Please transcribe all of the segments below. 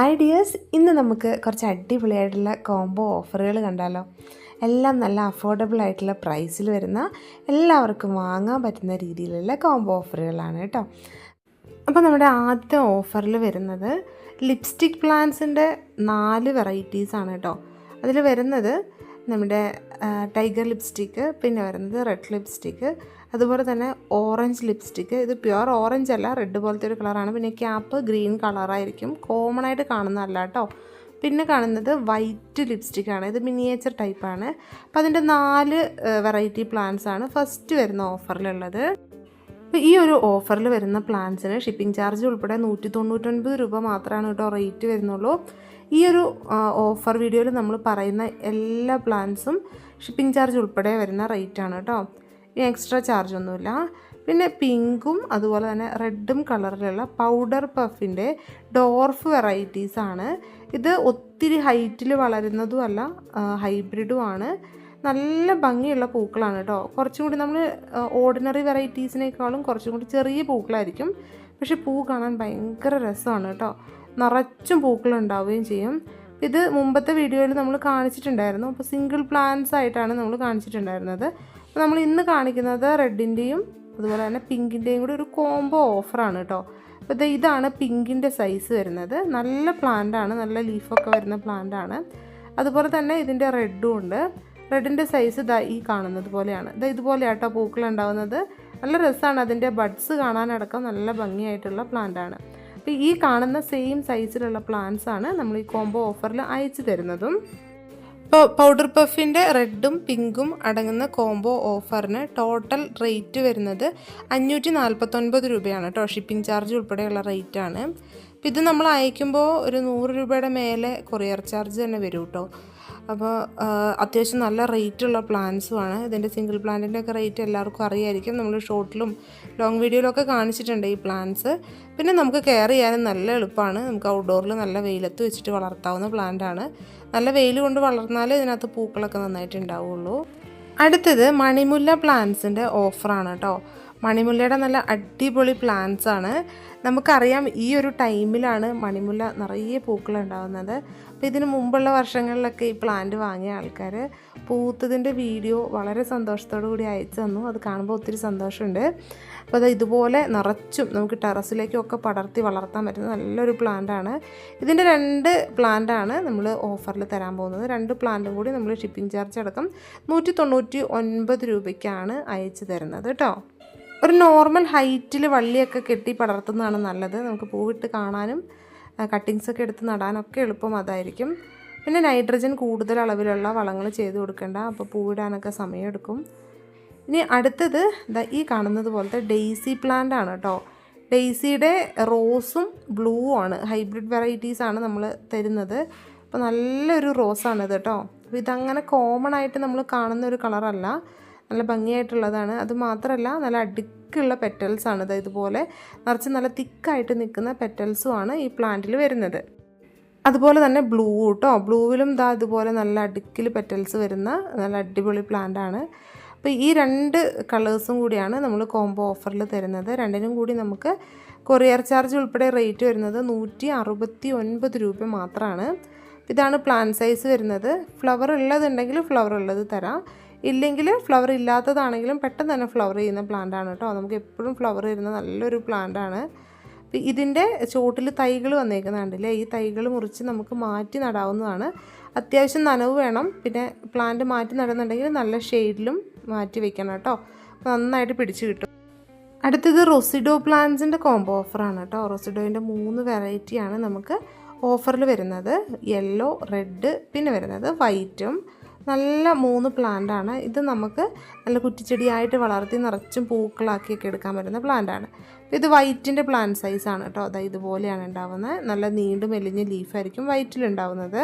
Hi dears ഇന്ന് നമുക്ക് കുറച്ച് അടിപൊളിയായിട്ടുള്ള കോംബോ ഓഫറുകൾ കണ്ടാലോ? എല്ലാം നല്ല അഫോർഡബിൾ ആയിട്ടുള്ള പ്രൈസിൽ വരുന്ന എല്ലാവർക്കും വാങ്ങാൻ പറ്റുന്ന രീതിയിലുള്ള കോംബോ ഓഫറുകളാണ് കേട്ടോ. അപ്പോൾ നമ്മുടെ ആദ്യത്തെ ഓഫറിൽ വരുന്നത് ലിപ്സ്റ്റിക് പ്ലാന്റ്സിന്റെ നാല് വെറൈറ്റീസാണ് കേട്ടോ. അതിൽ വരുന്നത് നമ്മുടെ ടൈഗർ ലിപ്സ്റ്റിക്ക് പിന്നെ വരുന്നത് റെഡ് ലിപ്സ്റ്റിക്ക് അതുപോലെ തന്നെ ഓറഞ്ച് ലിപ്സ്റ്റിക്ക് ഇത് പ്യുവർ ഓറഞ്ച് അല്ല റെഡ് പോലത്തെ ഒരു കളറാണ് പിന്നെ ക്യാപ്പ് ഗ്രീൻ കളറായിരിക്കും കോമൺ ആയിട്ട് കാണുന്നതല്ല കേട്ടോ. പിന്നെ കാണുന്നത് വൈറ്റ് ലിപ്സ്റ്റിക്കാണ് ഇത് മിനിയേച്ചർ ടൈപ്പാണ് അപ്പോൾ അതിന്റെ നാല് വെറൈറ്റി പ്ലാന്റ്സ് ആണ് ഫസ്റ്റ് വരുന്ന ഓഫറിലുള്ളത് അപ്പോൾ ഈ ഒരു ഓഫറിൽ വരുന്ന പ്ലാൻസിന് ഷിപ്പിംഗ് ചാർജ് ഉൾപ്പെടെ നൂറ്റി തൊണ്ണൂറ്റൊൻപത് രൂപ മാത്രമാണ് കേട്ടോ റേറ്റ് വരുന്നുള്ളൂ. ഈ ഒരു ഓഫർ വീഡിയോയിൽ നമ്മൾ പറയുന്ന എല്ലാ പ്ലാൻസും ഷിപ്പിംഗ് ചാർജ് ഉൾപ്പെടെ വരുന്ന റേറ്റാണ് കേട്ടോ. ഇനി എക്സ്ട്രാ ചാർജ് ഒന്നുമില്ല. പിന്നെ പിങ്കും അതുപോലെ തന്നെ റെഡും കളറിലുള്ള പൗഡർ പഫിന്റെ ഡോർഫ് വെറൈറ്റീസ് ആണ്. ഇത് ഒത്തിരി ഹൈറ്റിൽ വളരുന്നതുമല്ല ഹൈബ്രിഡുമാണ് നല്ല ഭംഗിയുള്ള പൂക്കളാണ് കേട്ടോ. കുറച്ചും കൂടി നമ്മൾ ഓർഡിനറി വെറൈറ്റീസിനേക്കാളും കുറച്ചും കൂടി ചെറിയ പൂക്കളായിരിക്കും. പക്ഷെ പൂ കാണാൻ ഭയങ്കര രസമാണ് കേട്ടോ. നിറച്ചും പൂക്കൾ ഉണ്ടാവുകയും ചെയ്യും. ഇത് മുമ്പത്തെ വീഡിയോയിൽ നമ്മൾ കാണിച്ചിട്ടുണ്ടായിരുന്നു. അപ്പോൾ സിംഗിൾ പ്ലാന്റ്സ് ആയിട്ടാണ് നമ്മൾ കാണിച്ചിട്ടുണ്ടായിരുന്നത്. നമ്മൾ ഇന്ന് കാണിക്കുന്നത് റെഡിന്റെയും അതുപോലെ തന്നെ പിങ്കിന്റെയും കൂടി ഒരു കോംബോ ഓഫറാണ് കേട്ടോ. അപ്പോൾ ഇത് ഇതാണ് പിങ്കിന്റെ സൈസ് വരുന്നത്. നല്ല പ്ലാന്റാണ് നല്ല ലീഫൊക്കെ വരുന്ന പ്ലാന്റാണ് അതുപോലെ തന്നെ ഇതിന്റെ റെഡും ഉണ്ട്. റെഡിന്റെ സൈസ് ഇതാ ഈ കാണുന്നത് പോലെയാണ്. ഇതാ ഇതുപോലെയാട്ടോ പൂക്കൾ ഉണ്ടാകുന്നത് നല്ല രസമാണ് അതിന്റെ ബഡ്സ് കാണാനടക്കം നല്ല ഭംഗിയായിട്ടുള്ള പ്ലാന്റാണ് അപ്പോൾ ഈ കാണുന്ന സെയിം സൈസിലുള്ള പ്ലാന്റ്സാണ് നമ്മൾ ഈ കോംബോ ഓഫറിൽ അയച്ചു തരുന്നതും. ഇപ്പോൾ പൗഡർ പഫിന്റെ റെഡും പിങ്കും അടങ്ങുന്ന കോംബോ ഓഫറിന് ടോട്ടൽ റേറ്റ് വരുന്നത് അഞ്ഞൂറ്റി നാൽപ്പത്തൊൻപത് രൂപയാണ്. കേട്ടോ ഷിപ്പിംഗ് ചാർജ് ഉൾപ്പെടെയുള്ള റേറ്റാണ് ഇത് നമ്മൾ അയക്കുമ്പോൾ ഒരു നൂറ് രൂപയുടെ മേലെ കൊറിയർ ചാർജ് തന്നെ വരും കേട്ടോ. അപ്പോൾ അത്യാവശ്യം നല്ല റേറ്റുള്ള പ്ലാൻസുമാണ് ഇതിന്റെ സിംഗിൾ പ്ലാന്റിന്റെ ഒക്കെ റേറ്റ് എല്ലാവർക്കും അറിയായിരിക്കും. നമ്മൾ ഷോർട്ടിലും ലോങ് വീഡിയോയിലൊക്കെ കാണിച്ചിട്ടുണ്ട് ഈ പ്ലാൻസ് പിന്നെ നമുക്ക് കെയർ ചെയ്യാനും നല്ല എളുപ്പമാണ്. നമുക്ക് ഔട്ട്ഡോറിൽ നല്ല വെയിലത്ത് വെച്ചിട്ട് വളർത്താവുന്ന പ്ലാന്റാണ് നല്ല വെയിൽ കൊണ്ട് വളർന്നാലേ ഇതിനകത്ത് പൂക്കളൊക്കെ നന്നായിട്ട് ഉണ്ടാവുള്ളൂ. അടുത്തത് മണിമുല്ല പ്ലാന്റ്സിന്റെ ഓഫറാണ് കേട്ടോ. മണിമുല്ലയുടെ നല്ല അടിപൊളി പ്ലാന്റ്സ് ആണ്. നമുക്കറിയാം ഈ ഒരു ടൈമിലാണ് മണിമുല്ല നിറയെ പൂക്കൾ ഉണ്ടാകുന്നത് അപ്പോൾ ഇതിന് മുമ്പുള്ള വർഷങ്ങളിലൊക്കെ ഈ പ്ലാന്റ് വാങ്ങിയ ആൾക്കാർ പൂത്തതിന്റെ വീഡിയോ വളരെ സന്തോഷത്തോടു കൂടി അയച്ചു തന്നു. അത് കാണുമ്പോൾ ഒത്തിരി സന്തോഷമുണ്ട്. അപ്പോൾ അത് ഇതുപോലെ നിറച്ചും നമുക്ക് ടെറസിലേക്കൊക്കെ പടർത്തി വളർത്താൻ പറ്റുന്ന നല്ലൊരു പ്ലാന്റാണ് ഇതിന്റെ രണ്ട് പ്ലാന്റാണ് നമ്മൾ ഓഫറിൽ തരാൻ പോകുന്നത്. രണ്ട് പ്ലാന്റും കൂടി നമ്മൾ ഷിപ്പിംഗ് ചാർജ് അടക്കം നൂറ്റി തൊണ്ണൂറ്റി ഒൻപത് രൂപയ്ക്കാണ് അയച്ചു തരുന്നത് കേട്ടോ ഒരു നോർമൽ ഹൈറ്റിൽ വള്ളിയൊക്കെ കെട്ടി പടർത്തുന്നതാണ് നല്ലത്. നമുക്ക് പൂവിട്ട് കാണാനും കട്ടിങ്സൊക്കെ എടുത്ത് നടാനൊക്കെ എളുപ്പം അതായിരിക്കും. പിന്നെ നൈട്രജൻ കൂടുതൽ അളവിലുള്ള വളങ്ങൾ ചെയ്ത് കൊടുക്കേണ്ട. അപ്പോൾ പൂവിടാനൊക്കെ സമയമെടുക്കും. ഇനി അടുത്തത് ഈ കാണുന്നത് പോലത്തെ ഡെയ്സി പ്ലാന്റ് ആണ് കേട്ടോ ഡെയ്സിയുടെ റോസും ബ്ലൂവും ആണ്. ഹൈബ്രിഡ് വെറൈറ്റീസ് ആണ് നമ്മൾ തരുന്നത്. അപ്പോൾ നല്ലൊരു റോസാണിത് കേട്ടോ അപ്പോൾ ഇതങ്ങനെ കോമൺ ആയിട്ട് നമ്മൾ കാണുന്ന ഒരു കളറല്ല നല്ല ഭംഗിയായിട്ടുള്ളതാണ്. അത് മാത്രമല്ല നല്ല അടുക്കുള്ള പെറ്റൽസാണ് ഇത് ഇതുപോലെ നിറച്ച് നല്ല തിക്കായിട്ട് നിൽക്കുന്ന പെറ്റൽസും ആണ് ഈ പ്ലാന്റിൽ വരുന്നത്. അതുപോലെ തന്നെ ബ്ലൂ കേട്ടോ ബ്ലൂവിലും ദാ ഇതുപോലെ നല്ല അടുക്കിൽ പെറ്റൽസ് വരുന്ന നല്ല അടിപൊളി പ്ലാന്റാണ് അപ്പോൾ ഈ രണ്ട് കളേഴ്സും കൂടിയാണ് നമ്മൾ കോംബോ ഓഫറിൽ തരുന്നത്. രണ്ടിനും കൂടി നമുക്ക് കൊറിയർ ചാർജ് ഉൾപ്പെടെ റേറ്റ് വരുന്നത് നൂറ്റി അറുപത്തി ഒൻപത് രൂപ മാത്രമാണ് ഇതാണ് പ്ലാൻ സൈസ് വരുന്നത്. ഫ്ലവർ ഉള്ളതുണ്ടെങ്കിൽ ഫ്ലവർ ഉള്ളത് തരാം. ഇല്ലെങ്കിൽ ഫ്ലവർ ഇല്ലാത്തതാണെങ്കിലും പെട്ടെന്ന് തന്നെ ഫ്ലവർ ചെയ്യുന്ന പ്ലാന്റ് ആണ് കേട്ടോ. നമുക്ക് എപ്പോഴും ഫ്ലവർ വരുന്ന നല്ലൊരു പ്ലാന്റ് ആണ്. ഇതിന്റെ ചോട്ടിൽ തൈകൾ വന്നേക്കുന്നുണ്ടല്ലേ ഈ തൈകൾ മുറിച്ച് നമുക്ക് മാറ്റി നടാവുന്നതാണ്. അത്യാവശ്യം നനവ് വേണം. പിന്നെ പ്ലാന്റ് മാറ്റി നടുന്നുണ്ടെങ്കിൽ നല്ല ഷെയ്ഡിലും മാറ്റി വെക്കണം കേട്ടോ. നന്നായിട്ട് പിടിച്ചു കിട്ടും. അടുത്തത് റൊസിഡോ പ്ലാന്റ്സിന്റെ കോംബോ ഓഫറാണ് കേട്ടോ. റൊസിഡോയിന്റെ മൂന്ന് വെറൈറ്റിയാണ് നമുക്ക് ഓഫറിൽ വരുന്നത്. യെല്ലോ റെഡ് പിന്നെ വരുന്നത് വൈറ്റും നല്ല മൂന്ന് പ്ലാന്റ് ആണ് ഇത് നമുക്ക് നല്ല കുറ്റിച്ചെടിയായിട്ട് വളർത്തി നിറച്ചും പൂക്കളാക്കിയൊക്കെ എടുക്കാൻ പറ്റുന്ന പ്ലാന്റ് ആണ് ഇത് വൈറ്റിന്റെ പ്ലാന്റ് സൈസാണ് കേട്ടോ. അതായത് ഇതുപോലെയാണ് ഉണ്ടാവുന്നത്. നല്ല നീണ്ടു മെലിഞ്ഞ ലീഫായിരിക്കും വൈറ്റിലുണ്ടാവുന്നത്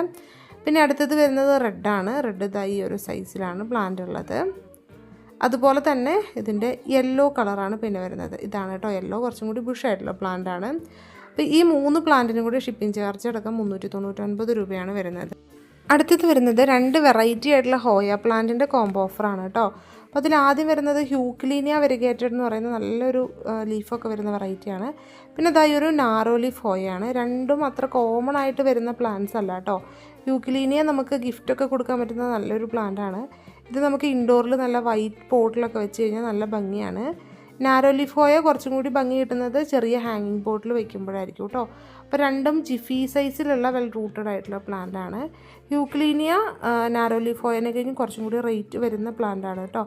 പിന്നെ അടുത്തത് വരുന്നത് റെഡാണ് റെഡ് ഇതാ ഈ ഒരു സൈസിലാണ് പ്ലാന്റ് ഉള്ളത്. അതുപോലെ തന്നെ ഇതിന്റെ യെല്ലോ കളറാണ് പിന്നെ വരുന്നത്. ഇതാണ് കേട്ടോ യെല്ലോ കുറച്ചും കൂടി ബുഷായിട്ടുള്ള പ്ലാന്റ് ആണ്. അപ്പോൾ ഈ മൂന്ന് പ്ലാന്റിനും കൂടി ഷിപ്പിംഗ് ചാർജ് അടക്കം മുന്നൂറ്റി തൊണ്ണൂറ്റൊൻപത് രൂപയാണ് വരുന്നത്. അടുത്തത് വരുന്നത് രണ്ട് വെറൈറ്റി ആയിട്ടുള്ള ഹോയ പ്ലാന്റിന്റെ കോംബോ ഓഫറാണ് കേട്ടോ. അപ്പോൾ അതിൽ ആദ്യം വരുന്നത് ഹ്യൂക്ലീനിയ വെരിഗേറ്റഡ് എന്ന് പറയുന്ന നല്ലൊരു ലീഫൊക്കെ വരുന്ന വെറൈറ്റിയാണ് പിന്നെ അതായി ഒരു നാരോ ലീഫ് ഹോയാണ് രണ്ടും അത്ര കോമൺ ആയിട്ട് വരുന്ന പ്ലാന്റ്സ് അല്ല കേട്ടോ. ഹ്യൂക്ലീനിയ നമുക്ക് ഗിഫ്റ്റൊക്കെ കൊടുക്കാൻ പറ്റുന്ന നല്ലൊരു പ്ലാന്റാണ് ഇത് നമുക്ക് ഇൻഡോറിൽ നല്ല വൈറ്റ് പോട്ടിലൊക്കെ വെച്ച് കഴിഞ്ഞാൽ നല്ല ഭംഗിയാണ്. നാരോ ലീഫ് ഹോയ കുറച്ചും കൂടി ഭംഗി കിട്ടുന്നത് ചെറിയ ഹാങ്ങിങ് പോട്ടിൽ വെക്കുമ്പോഴായിരിക്കും കേട്ടോ. അപ്പോൾ രണ്ടും ജിഫി സൈസിലുള്ള വെൽ റൂട്ടഡ് ആയിട്ടുള്ള പ്ലാന്റ് ആണ്. യൂക്ലീനിയ നാരോ ലീഫ് ഹോയനെ കഴിഞ്ഞ് കുറച്ചും കൂടി റേറ്റ് വരുന്ന പ്ലാന്റ് ആണ് കേട്ടോ.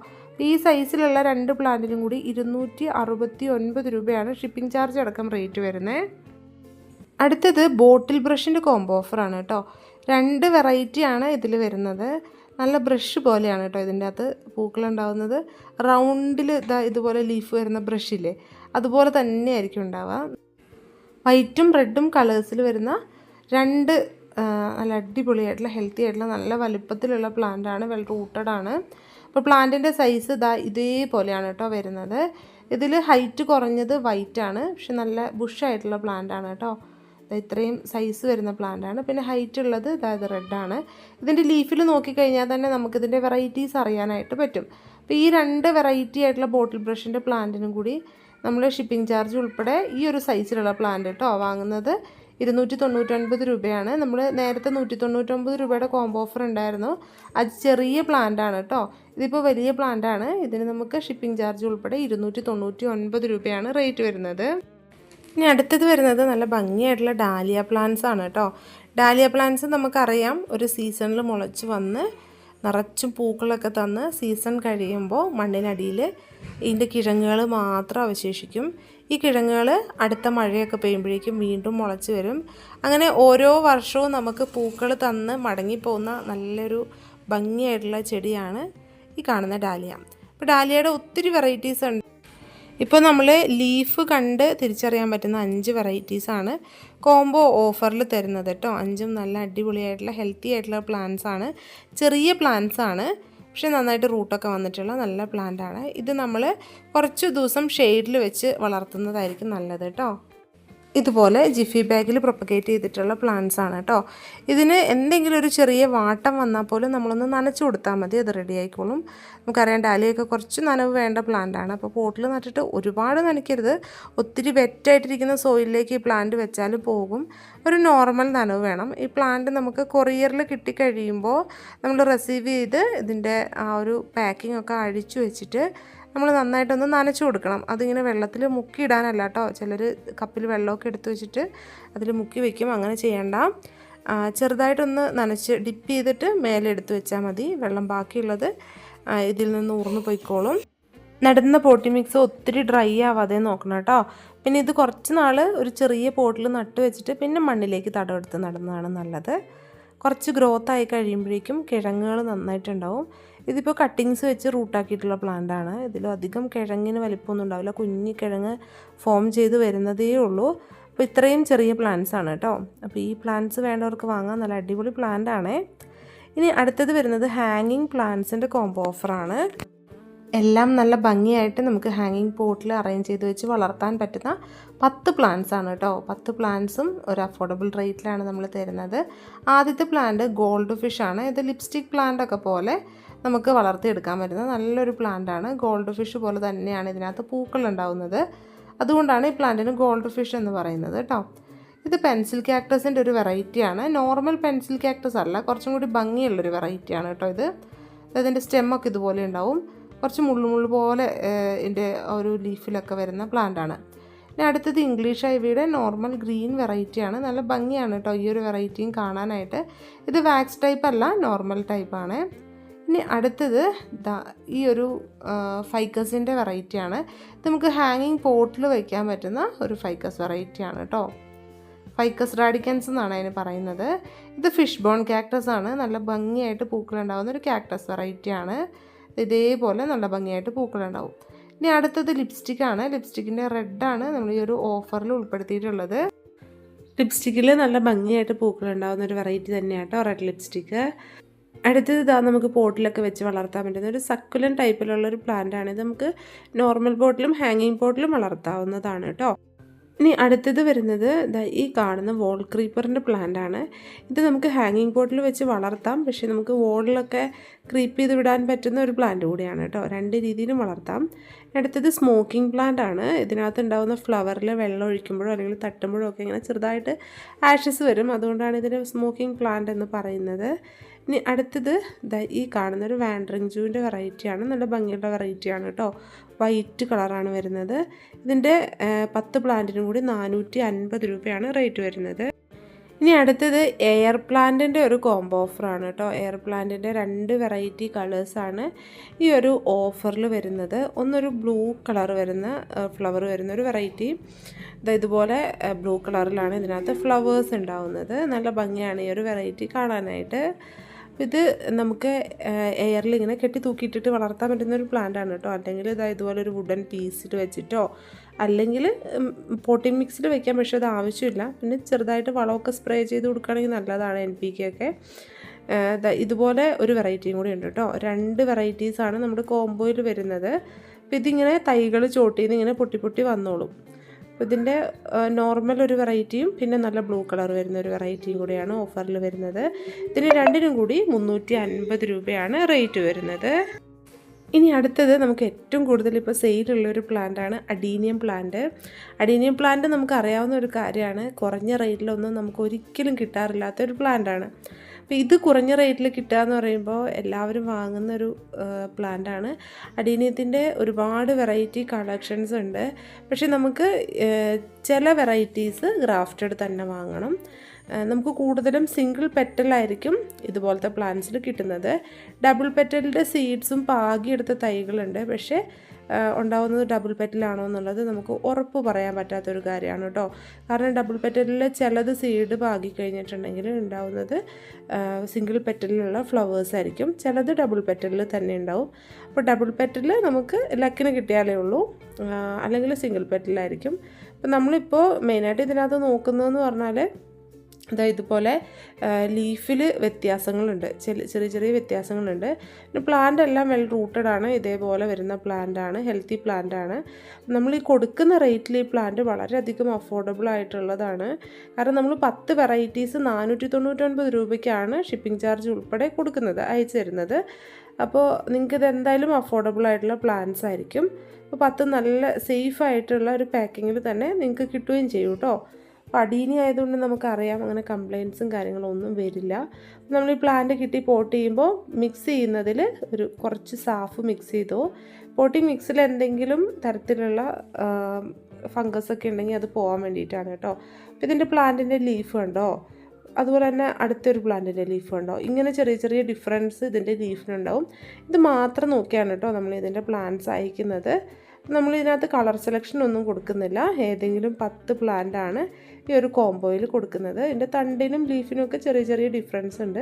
ഈ സൈസിലുള്ള രണ്ട് പ്ലാന്റിനും കൂടി ഇരുന്നൂറ്റി അറുപത്തി ഒൻപത് രൂപയാണ് ഷിപ്പിംഗ് ചാർജ് അടക്കം റേറ്റ് വരുന്നത് അടുത്തത് ബോട്ടിൽ ബ്രഷിന്റെ കോംബോ ആണ് കേട്ടോ. രണ്ട് വെറൈറ്റി ആണ് ഇതിൽ വരുന്നത്. നല്ല ബ്രഷ് പോലെയാണ് കേട്ടോ ഇതിന്റെ അകത്ത് പൂക്കളുണ്ടാവുന്നത് റൗണ്ടിൽ ഇതാ ഇതുപോലെ ലീഫ് വരുന്ന ബ്രഷില്ലേ അതുപോലെ തന്നെയായിരിക്കും ഉണ്ടാവുക. വൈറ്റും റെഡും കളേഴ്സിൽ വരുന്ന രണ്ട് നല്ല അടിപൊളിയായിട്ടുള്ള ഹെൽത്തി ആയിട്ടുള്ള നല്ല വലുപ്പത്തിലുള്ള പ്ലാന്റാണ് വെൽ റൂട്ടഡ് ആണ്. അപ്പോൾ പ്ലാന്റിന്റെ സൈസ് ഇതാ ഇതേപോലെയാണ് കേട്ടോ വരുന്നത്. ഇതിൽ ഹൈറ്റ് കുറഞ്ഞത് വൈറ്റ് ആണ് പക്ഷെ നല്ല ബുഷായിട്ടുള്ള പ്ലാന്റ് ആണ് കേട്ടോ. ഇത്രയും സൈസ് വരുന്ന പ്ലാന്റ് ആണ്. പിന്നെ ഹൈറ്റ് ഉള്ളത് അതായത് റെഡാണ് ഇതിന്റെ ലീഫിൽ നോക്കിക്കഴിഞ്ഞാൽ തന്നെ നമുക്കിതിന്റെ വെറൈറ്റീസ് അറിയാനായിട്ട് പറ്റും. അപ്പോൾ ഈ രണ്ട് വെറൈറ്റി ആയിട്ടുള്ള ബോട്ടിൽ ബ്രഷിന്റെ പ്ലാന്റിനും കൂടി നമ്മൾ ഷിപ്പിംഗ് ചാർജ് ഉൾപ്പെടെ ഈ ഒരു സൈസിലുള്ള പ്ലാന്റ് കേട്ടോ വാങ്ങുന്നത് ഇരുന്നൂറ്റി തൊണ്ണൂറ്റൊൻപത് രൂപയാണ്. നമ്മൾ നേരത്തെ നൂറ്റി തൊണ്ണൂറ്റൊമ്പത് രൂപയുടെ കോംബോ ഓഫർ ഉണ്ടായിരുന്നു. അത് ചെറിയ പ്ലാന്റ് ആണ് കേട്ടോ ഇതിപ്പോൾ വലിയ പ്ലാന്റ് ആണ്. ഇതിന് നമുക്ക് ഷിപ്പിംഗ് ചാർജ് ഉൾപ്പെടെ ഇരുന്നൂറ്റി തൊണ്ണൂറ്റി ഒൻപത് രൂപയാണ് റേറ്റ് വരുന്നത്. ഇനി അടുത്തത് വരുന്നത് നല്ല ഭംഗിയായിട്ടുള്ള ഡാലിയ പ്ലാന്റ്സ് ആണ് കേട്ടോ ഡാലിയ പ്ലാന്റ്സ് നമുക്കറിയാം. ഒരു സീസണിൽ മുളച്ച് വന്ന് നിറച്ചും പൂക്കളൊക്കെ തന്ന് സീസൺ കഴിയുമ്പോൾ മണ്ണിനടിയിൽ ഇതിന്റെ കിഴങ്ങുകൾ മാത്രം അവശേഷിക്കും. ഈ കിഴങ്ങുകൾ അടുത്ത മഴയൊക്കെ പെയ്യുമ്പോഴേക്കും വീണ്ടും മുളച്ച് വരും. അങ്ങനെ ഓരോ വർഷവും നമുക്ക് പൂക്കൾ തന്ന് മടങ്ങിപ്പോകുന്ന നല്ലൊരു ഭംഗിയായിട്ടുള്ള ചെടിയാണ് ഈ കാണുന്ന ഡാലിയ. അപ്പോൾ ഡാലിയയുടെ ഒത്തിരി വെറൈറ്റീസ് ഉണ്ട്. ഇപ്പോൾ നമ്മൾ ലീഫ് കണ്ട് തിരിച്ചറിയാൻ പറ്റുന്ന അഞ്ച് വെറൈറ്റീസാണ് കോംബോ ഓഫറിൽ തരുന്നത് കേട്ടോ. അഞ്ചും നല്ല അടിപൊളിയായിട്ടുള്ള ഹെൽത്തി ആയിട്ടുള്ള പ്ലാന്റ്സ് ആണ്. ചെറിയ പ്ലാന്റ്സ് ആണ്. പക്ഷേ നന്നായിട്ട് റൂട്ടൊക്കെ വന്നിട്ടുള്ള നല്ല പ്ലാന്റ് ആണ്. ഇത് നമ്മൾ കുറച്ച് ദിവസം ഷെയ്ഡിൽ വെച്ച് വളർത്തുന്നതായിരിക്കും നല്ലത് കേട്ടോ. ഇതുപോലെ ജിഫി ബാഗിൽ പ്രൊപ്പഗേറ്റ് ചെയ്തിട്ടുള്ള പ്ലാന്റ്സ് ആണ് കേട്ടോ. ഇതിന് എന്തെങ്കിലും ഒരു ചെറിയ വാട്ടം വന്നാൽ പോലും നമ്മളൊന്ന് നനച്ചു കൊടുത്താൽ മതി അത് റെഡി ആയിക്കോളും. നമുക്കറിയാം ഡാലിയൊക്കെ കുറച്ച് നനവ് വേണ്ട പ്ലാന്റ് ആണ്. അപ്പോൾ പോട്ടിൽ നട്ടിട്ട് ഒരുപാട് നനയ്ക്കരുത്. ഒത്തിരി വെറ്റായിട്ടിരിക്കുന്ന സോയിലിലേക്ക് ഈ പ്ലാന്റ് വെച്ചാൽ പോകും. ഒരു നോർമൽ നനവ് വേണം. ഈ പ്ലാന്റ് നമുക്ക് കൊറിയറിൽ കിട്ടിക്കഴിയുമ്പോൾ നമ്മൾ റിസീവ് ചെയ്ത് ഇതിന്റെ ആ ഒരു പാക്കിംഗ് ഒക്കെ അഴിച്ചു വെച്ചിട്ട് നമ്മൾ നന്നായിട്ടൊന്ന് നനച്ചു കൊടുക്കണം. അതിങ്ങനെ വെള്ളത്തിൽ മുക്കി ഇടാനല്ല കേട്ടോ. ചിലർ കപ്പിൽ വെള്ളമൊക്കെ എടുത്ത് വെച്ചിട്ട് അതിൽ മുക്കി വെക്കും. അങ്ങനെ ചെയ്യണ്ട. ചെറുതായിട്ടൊന്ന് നനച്ച് ഡിപ്പ് ചെയ്തിട്ട് മേലെ എടുത്ത് വെച്ചാൽ മതി. വെള്ളം ബാക്കിയുള്ളത് ഇതിൽ നിന്ന് ഊർന്നു പോയിക്കോളും. നടുന്ന പോട്ടി മിക്സ് ഒത്തിരി ഡ്രൈ ആവാതെ നോക്കണം കേട്ടോ. പിന്നെ ഇത് കുറച്ച് നാൾ ഒരു ചെറിയ പോട്ടിൽ നട്ട് വെച്ചിട്ട് പിന്നെ മണ്ണിലേക്ക് തടമെടുത്ത് നടുന്നതാണ് നല്ലത്. കുറച്ച് ഗ്രോത്ത് ആയി കഴിയുമ്പോഴേക്കും കിഴങ്ങുകൾ നന്നായിട്ടുണ്ടാവും. ഇതിപ്പോൾ കട്ടിങ്സ് വെച്ച് റൂട്ടാക്കിയിട്ടുള്ള പ്ലാന്റ് ആണ്. ഇതിൽ അധികം കിഴങ്ങിന് വലിപ്പമൊന്നും ഉണ്ടാവില്ല. കുഞ്ഞി കിഴങ്ങ് ഫോം ചെയ്ത് വരുന്നതേ ഉള്ളൂ. അപ്പോൾ ഇത്രയും ചെറിയ പ്ലാന്റ്സ് ആണ് കേട്ടോ. അപ്പോൾ ഈ പ്ലാന്റ്സ് വേണ്ടവർക്ക് വാങ്ങാൻ നല്ല അടിപൊളി പ്ലാന്റ് ആണേ. ഇനി അടുത്തത് വരുന്നത് ഹാങ്ങിങ് പ്ലാന്റ്സിന്റെ കോംബോ ഓഫറാണ് എല്ലാം നല്ല ഭംഗിയായിട്ട് നമുക്ക് ഹാങ്ങിങ് പോട്ടിൽ അറേഞ്ച് ചെയ്ത് വെച്ച് വളർത്താൻ പറ്റുന്ന പത്ത് പ്ലാന്റ്സ് ആണ് കേട്ടോ. പത്ത് പ്ലാന്റ്സും ഒരു അഫോർഡബിൾ റേറ്റിലാണ് നമ്മൾ തരുന്നത്. ആദ്യത്തെ പ്ലാന്റ് ഗോൾഡ് ഫിഷ് ആണ്. ഇത് ലിപ്സ്റ്റിക് പ്ലാന്റ് ഒക്കെ പോലെ നമുക്ക് വളർത്തിയെടുക്കാൻ പറ്റുന്ന നല്ലൊരു പ്ലാന്റാണ് ഗോൾഡ് ഫിഷ് പോലെ തന്നെയാണ് ഇതിനകത്ത് പൂക്കൾ ഉണ്ടാവുന്നത്. അതുകൊണ്ടാണ് ഈ പ്ലാന്റിന് ഗോൾഡ് ഫിഷ് എന്ന് പറയുന്നത് കേട്ടോ ഇത് പെൻസിൽ ക്യാക്ടസിന്റെ ഒരു വെറൈറ്റിയാണ് നോർമൽ പെൻസിൽ ക്യാക്ടസ് അല്ല കുറച്ചും കൂടി ഭംഗിയുള്ളൊരു വെറൈറ്റിയാണ് കേട്ടോ ഇത്. അതിന്റെ സ്റ്റെമ്മൊക്കെ ഇതുപോലെ ഉണ്ടാവും. കുറച്ച് മുള്ളു മുള്ളു പോലെ ഇതിന്റെ ഒരു ലീഫിലൊക്കെ വരുന്ന പ്ലാന്റാണ് പിന്നെ അടുത്തത് ഇംഗ്ലീഷ് ഐവിയുടെ നോർമൽ ഗ്രീൻ വെറൈറ്റിയാണ് നല്ല ഭംഗിയാണ് കേട്ടോ ഈ ഒരു വെറൈറ്റിയും കാണാനായിട്ട്. ഇത് വാക്സ് ടൈപ്പ് അല്ല നോർമൽ ടൈപ്പാണ് ഇനി അടുത്തത് ഈ ഒരു ഫൈക്കസിന്റെ വെറൈറ്റിയാണ് നമുക്ക് ഹാങ്ങിങ് പോട്ടിൽ വയ്ക്കാൻ പറ്റുന്ന ഒരു ഫൈക്കസ് വെറൈറ്റിയാണ് കേട്ടോ ഫൈക്കസ് റാഡിക്കൻസ് എന്നാണ് അതിന് പറയുന്നത്. ഇത് ഫിഷ് ബോൺ ക്യാക്ടസ് ആണ്. നല്ല ഭംഗിയായിട്ട് പൂക്കളുണ്ടാകുന്ന ഒരു ക്യാക്ടസ് വെറൈറ്റിയാണ് ഇതേപോലെ നല്ല ഭംഗിയായിട്ട് പൂക്കളുണ്ടാവും. ഇനി അടുത്തത് ലിപ്സ്റ്റിക്കാണ് ലിപ്സ്റ്റിക്കിന്റെ റെഡാണ് നമ്മൾ ഈ ഒരു ഓഫറിൽ ഉൾപ്പെടുത്തിയിട്ടുള്ളത്. ലിപ്സ്റ്റിക്കിൽ നല്ല ഭംഗിയായിട്ട് പൂക്കളുണ്ടാകുന്ന ഒരു വെറൈറ്റി തന്നെയാണ് കേട്ടോ റെഡ് ലിപ്സ്റ്റിക്ക് അടുത്തത് ഇതാ നമുക്ക് പോട്ടിലൊക്കെ വെച്ച് വളർത്താൻ പറ്റുന്ന ഒരു സക്കുലൻ ടൈപ്പിലുള്ള ഒരു പ്ലാന്റ് ആണ്. ഇത് നമുക്ക് നോർമൽ പോട്ടിലും ഹാങ്ങിങ് പോട്ടിലും വളർത്താവുന്നതാണ് കേട്ടോ. ഇനി അടുത്തത് വരുന്നത് ഈ കാണുന്ന വോൾ ക്രീപ്പറിന്റെ പ്ലാന്റ് ആണ്. ഇത് നമുക്ക് ഹാങ്ങിങ് പോട്ടിൽ വെച്ച് വളർത്താം. പക്ഷേ നമുക്ക് വോളിലൊക്കെ ക്രീപ്പ് ചെയ്ത് വിടാൻ പറ്റുന്ന ഒരു പ്ലാന്റ് കൂടിയാണ് കേട്ടോ. രണ്ട് രീതിയിലും വളർത്താം. അടുത്തത് സ്മോക്കിംഗ് പ്ലാന്റ് ആണ്. ഇതിനകത്ത് ഉണ്ടാകുന്ന ഫ്ലവറിൽ വെള്ളം ഒഴിക്കുമ്പോഴോ അല്ലെങ്കിൽ തട്ടുമ്പോഴോ ഒക്കെ ഇങ്ങനെ ചെറുതായിട്ട് ആഷസ് വരും. അതുകൊണ്ടാണ് ഇതിന് സ്മോക്കിംഗ് പ്ലാന്റ് എന്ന് പറയുന്നത്. ഇനി അടുത്തത് ഈ കാണുന്ന ഒരു വാൻഡറിങ് ജൂവിന്റെ വെറൈറ്റിയാണ് നല്ല ഭംഗിയുള്ള വെറൈറ്റിയാണ് കേട്ടോ. വൈറ്റ് കളറാണ് വരുന്നത്. ഇതിന്റെ പത്ത് പ്ലാന്റിനും കൂടി നാനൂറ്റി അൻപത് രൂപയാണ് റേറ്റ് വരുന്നത്. ഇനി അടുത്തത് എയർ പ്ലാന്റിന്റെ ഒരു കോംബോ ഓഫറാണ് കേട്ടോ. എയർ പ്ലാന്റിന്റെ രണ്ട് വെറൈറ്റി കളേഴ്സാണ് ഈ ഒരു ഓഫറിൽ വരുന്നത്. ഒന്നൊരു ബ്ലൂ കളർ വരുന്ന ഫ്ലവർ വരുന്ന ഒരു വെറൈറ്റി ഇതുപോലെ ബ്ലൂ കളറിലാണ് ഇതിനകത്ത് ഫ്ലവേഴ്സ് ഉണ്ടാവുന്നത്. നല്ല ഭംഗിയാണ് ഈ ഒരു വെറൈറ്റി കാണാനായിട്ട്. ഇത് നമുക്ക് എയറിൽ ഇങ്ങനെ കെട്ടി തൂക്കിയിട്ടിട്ട് വളർത്താൻ പറ്റുന്ന ഒരു പ്ലാന്റ് ആണ് കേട്ടോ. അല്ലെങ്കിൽ ഇത് ഇതുപോലെ ഒരു വുഡൻ പീസിൽ വെച്ചിട്ടോ അല്ലെങ്കിൽ പോട്ടിംഗ് മിക്സിൽ വെക്കാൻ പക്ഷേ അത് ആവശ്യമില്ല. പിന്നെ ചെറുതായിട്ട് വളമൊക്കെ സ്പ്രേ ചെയ്ത് കൊടുക്കുകയാണെങ്കിൽ നല്ലതാണ് എൻ പി കെ ഒക്കെ. ഇതുപോലെ ഒരു വെറൈറ്റിയും കൂടി ഉണ്ട് കേട്ടോ. രണ്ട് വെറൈറ്റീസാണ് നമ്മുടെ കോംബോയിൽ വരുന്നത്. അപ്പോൾ ഇതിങ്ങനെ തൈകൾ ചോട്ടിന്ന് ഇങ്ങനെ പൊട്ടി പൊട്ടി വന്നോളും. ഇതിന്റെ നോർമൽ ഒരു വെറൈറ്റിയും പിന്നെ നല്ല ബ്ലൂ കളർ വരുന്ന ഒരു വെറൈറ്റിയും കൂടിയാണ് ഓഫറിൽ വരുന്നത്. ഇതിന് രണ്ടിനും കൂടി മുന്നൂറ്റി അൻപത് രൂപയാണ് റേറ്റ് വരുന്നത്. ഇനി അടുത്തത് നമുക്ക് ഏറ്റവും കൂടുതൽ ഇപ്പോൾ സെയിലുള്ള ഒരു പ്ലാന്റാണ് അഡീനിയം പ്ലാന്റ് അഡീനിയം പ്ലാന്റ് നമുക്ക് അറിയാവുന്ന ഒരു കാര്യമാണ് കുറഞ്ഞ റേറ്റിലൊന്നും നമുക്ക് ഒരിക്കലും കിട്ടാറില്ലാത്ത ഒരു പ്ലാന്റാണ് അപ്പോൾ ഇത് കുറഞ്ഞ റേറ്റിൽ കിട്ടുക എന്ന് പറയുമ്പോൾ എല്ലാവരും വാങ്ങുന്ന ഒരു പ്ലാന്റാണ് അഡീനിയത്തിന്റെ ഒരുപാട് വെറൈറ്റി കളക്ഷൻസ് ഉണ്ട്. പക്ഷേ നമുക്ക് ചില വെറൈറ്റീസ് ഗ്രാഫ്റ്റഡ് തന്നെ വാങ്ങണം. നമുക്ക് കൂടുതലും സിംഗിൾ പെറ്റലായിരിക്കും ഇതുപോലത്തെ പ്ലാന്റ്സിൽ കിട്ടുന്നത്. ഡബിൾ പെറ്റലിന്റെ സീഡ്സും പാകിയെടുത്ത തൈകളുണ്ട്. പക്ഷേ ഉണ്ടാവുന്നത് ഡബിൾ പെറ്റലാണോ എന്നുള്ളത് നമുക്ക് ഉറപ്പ് പറയാൻ പറ്റാത്തൊരു കാര്യമാണ് കേട്ടോ. കാരണം ഡബിൾ പെറ്റലിൽ ചിലത് സീഡ് പാകി കഴിഞ്ഞിട്ടുണ്ടെങ്കിൽ ഉണ്ടാവുന്നത് സിംഗിൾ പെറ്റലിലുള്ള ഫ്ലവേഴ്സ് ആയിരിക്കും. ചിലത് ഡബിൾ പെറ്റലിൽ തന്നെ ഉണ്ടാവും. അപ്പോൾ ഡബിൾ പെറ്റൽ നമുക്ക് ലക്കിന് കിട്ടിയാലേ ഉള്ളൂ. അല്ലെങ്കിൽ സിംഗിൾ പെറ്റലായിരിക്കും അപ്പോൾ നമ്മളിപ്പോൾ മെയിനായിട്ട് ഇതിനകത്ത് നോക്കുന്നതെന്ന് പറഞ്ഞാൽ അതായത് ഇതുപോലെ ലീഫിൽ വ്യത്യാസങ്ങളുണ്ട്. ചെറിയ ചെറിയ വ്യത്യാസങ്ങളുണ്ട്. പിന്നെ പ്ലാന്റ് എല്ലാം വെൽ റൂട്ടഡ് ആണ്. ഇതേപോലെ വരുന്ന പ്ലാന്റ് ആണ്. ഹെൽത്തി പ്ലാന്റ് ആണ്. നമ്മൾ ഈ കൊടുക്കുന്ന റേറ്റിൽ ഈ പ്ലാന്റ് വളരെയധികം അഫോർഡബിൾ ആയിട്ടുള്ളതാണ്. കാരണം നമ്മൾ പത്ത് വെറൈറ്റീസ് നാനൂറ്റി തൊണ്ണൂറ്റൊൻപത് രൂപയ്ക്കാണ് ഷിപ്പിംഗ് ചാർജ് ഉൾപ്പെടെ കൊടുക്കുന്നത് അയച്ചു തരുന്നത്. അപ്പോൾ നിങ്ങൾക്ക് ഇത് എന്തായാലും അഫോർഡബിൾ ആയിട്ടുള്ള പ്ലാൻസ് ആയിരിക്കും. അപ്പോൾ പത്ത് നല്ല സേഫ് ആയിട്ടുള്ള ഒരു പാക്കിങ്ങിൽ തന്നെ നിങ്ങൾക്ക് കിട്ടുകയും ചെയ്യും കേട്ടോ അടീനി ആയതുകൊണ്ട് നമുക്കറിയാം അങ്ങനെ കംപ്ലയിൻസും കാര്യങ്ങളും ഒന്നും വരില്ല. നമ്മൾ ഈ പ്ലാന്റ് കിട്ടി പോട്ട് ചെയ്യുമ്പോൾ മിക്സ് ചെയ്യുന്നതിൽ ഒരു കുറച്ച് സാഫ് മിക്സ് ചെയ്തോ പോട്ടിംഗ് മിക്സിൽ എന്തെങ്കിലും തരത്തിലുള്ള ഫംഗസ് ഒക്കെ ഉണ്ടെങ്കിൽ അത് പോകാൻ വേണ്ടിയിട്ടാണ് കേട്ടോ. അപ്പോൾ ഇതിന്റെ പ്ലാന്റിന്റെ ലീഫ് ഉണ്ടോ അതുപോലെ തന്നെ അടുത്തൊരു പ്ലാന്റിന്റെ ലീഫ് ഉണ്ടോ ഇങ്ങനെ ചെറിയ ചെറിയ ഡിഫറൻസ് ഇതിന്റെ ലീഫിനുണ്ടാവും ഇത് മാത്രം നോക്കിയാണ് കേട്ടോ നമ്മൾ ഇതിന്റെ പ്ലാന്റ്സ് അയക്കുന്നത്. നമ്മൾ ഇതിനകത്ത് കളർ സെലക്ഷൻ ഒന്നും കൊടുക്കുന്നില്ല. ഏതെങ്കിലും പത്ത് പ്ലാന്റ് ആണ് ഈ ഒരു കോംബോയിൽ കൊടുക്കുന്നത്. ഇതിന്റെ തണ്ടിനും ലീഫിനും ഒക്കെ ചെറിയ ചെറിയ ഡിഫറൻസ് ഉണ്ട്.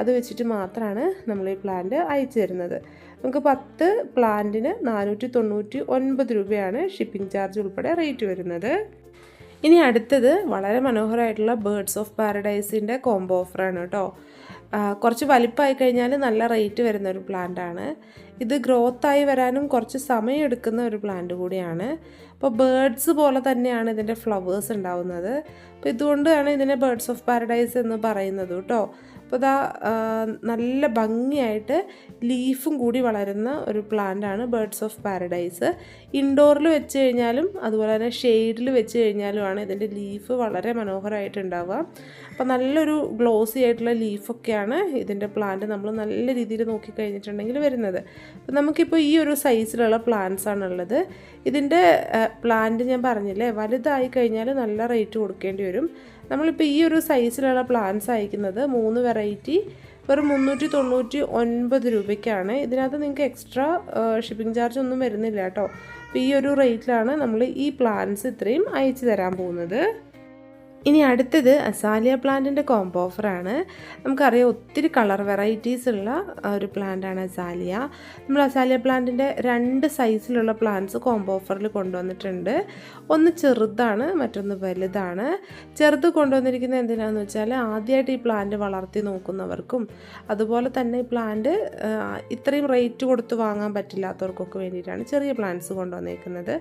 അത് വെച്ചിട്ട് മാത്രമാണ് നമ്മൾ ഈ പ്ലാന്റ് അയച്ചു തരുന്നത്. നമുക്ക് പത്ത് പ്ലാന്റിന് നാനൂറ്റി തൊണ്ണൂറ്റി ഒൻപത് രൂപയാണ് ഷിപ്പിംഗ് ചാർജ് ഉൾപ്പെടെ റേറ്റ് വരുന്നത്. ഇനി അടുത്തത് വളരെ മനോഹരമായിട്ടുള്ള ബേർഡ്സ് ഓഫ് പാരഡൈസിന്റെ കോംബോ ഓഫറാണ് കേട്ടോ. കുറച്ച് വലിപ്പമായി കഴിഞ്ഞാൽ നല്ല റേറ്റ് വരുന്ന ഒരു പ്ലാന്റാണ് ഇത് ഗ്രോത്തായി വരാനും കുറച്ച് സമയം എടുക്കുന്ന ഒരു പ്ലാന്റ് കൂടിയാണ്. അപ്പോൾ ബേർഡ്സ് പോലെ തന്നെയാണ് ഇതിന്റെ ഫ്ലവേഴ്സ് ഉണ്ടാവുന്നത്. അപ്പോൾ ഇതുകൊണ്ടാണ് ഇതിനെ ബേർഡ്സ് ഓഫ് പാരഡൈസ് എന്ന് പറയുന്നത് കേട്ടോ അപ്പോൾ ഇതാ നല്ല ഭംഗിയായിട്ട് ലീഫും കൂടി വളരുന്ന ഒരു പ്ലാന്റാണ് ആണ് ബേർഡ്സ് ഓഫ് പാരഡൈസ് ഇൻഡോറിൽ വെച്ച് കഴിഞ്ഞാലും അതുപോലെ തന്നെ ഷെയ്ഡിൽ വെച്ച് കഴിഞ്ഞാലുമാണ് ഇതിന്റെ ലീഫ് വളരെ മനോഹരമായിട്ട് ഉണ്ടാവുക അപ്പോൾ നല്ലൊരു ഗ്ലോസി ആയിട്ടുള്ള ലീഫൊക്കെയാണ് ഇതിന്റെ പ്ലാന്റ് നമ്മൾ നല്ല രീതിയിൽ നോക്കിക്കഴിഞ്ഞിട്ടുണ്ടെങ്കിൽ വരുന്നത്. അപ്പോൾ നമുക്കിപ്പോൾ ഈ ഒരു സൈസിലുള്ള പ്ലാന്റ്സ് ആണുള്ളത്. ഇതിന്റെ പ്ലാന്റ് ഞാൻ പറഞ്ഞില്ലേ വലുതായി കഴിഞ്ഞാൽ നല്ല റേറ്റ് കൊടുക്കേണ്ടി വരും. നമ്മളിപ്പോൾ ഈ ഒരു സൈസിലുള്ള പ്ലാന്റ്സ് അയക്കുന്നത് മൂന്ന് വെറൈറ്റി വെറും മുന്നൂറ്റി തൊണ്ണൂറ്റി ഒൻപത് രൂപയ്ക്കാണ്. ഇതിനകത്ത് നിങ്ങൾക്ക് എക്സ്ട്രാ ഷിപ്പിംഗ് ചാർജ് ഒന്നും വരുന്നില്ല കേട്ടോ. അപ്പോൾ ഈ ഒരു റേറ്റിലാണ് നമ്മൾ ഈ പ്ലാന്റ്സ് ഇത്രയും അയച്ചു തരാൻ പോകുന്നത്. ഇനി അടുത്തത് അസാലിയ പ്ലാന്റിന്റെ കോംബോ ഓഫറാണ് നമുക്കറിയാം ഒത്തിരി കളർ വെറൈറ്റീസ് ഉള്ള ഒരു പ്ലാന്റാണ് അസാലിയ. നമ്മൾ അസാലിയ പ്ലാന്റിന്റെ രണ്ട് സൈസിലുള്ള പ്ലാന്റ്സ് കോംബോ ഓഫറിൽ കൊണ്ടുവന്നിട്ടുണ്ട്. ഒന്ന് ചെറുതാണ് മറ്റൊന്ന് വലുതാണ്. ചെറുത് കൊണ്ടുവന്നിരിക്കുന്നത് എന്തിനാണെന്ന് വെച്ചാൽ ആദ്യമായിട്ട് ഈ പ്ലാന്റ് വളർത്തി നോക്കുന്നവർക്കും അതുപോലെ തന്നെ ഈ പ്ലാന്റ് ഇത്രയും റേറ്റ് കൊടുത്ത് വാങ്ങാൻ പറ്റില്ലാത്തവർക്കൊക്കെ വേണ്ടിയിട്ടാണ് ചെറിയ പ്ലാന്റ്സ് കൊണ്ടുവന്നേക്കുന്നത്.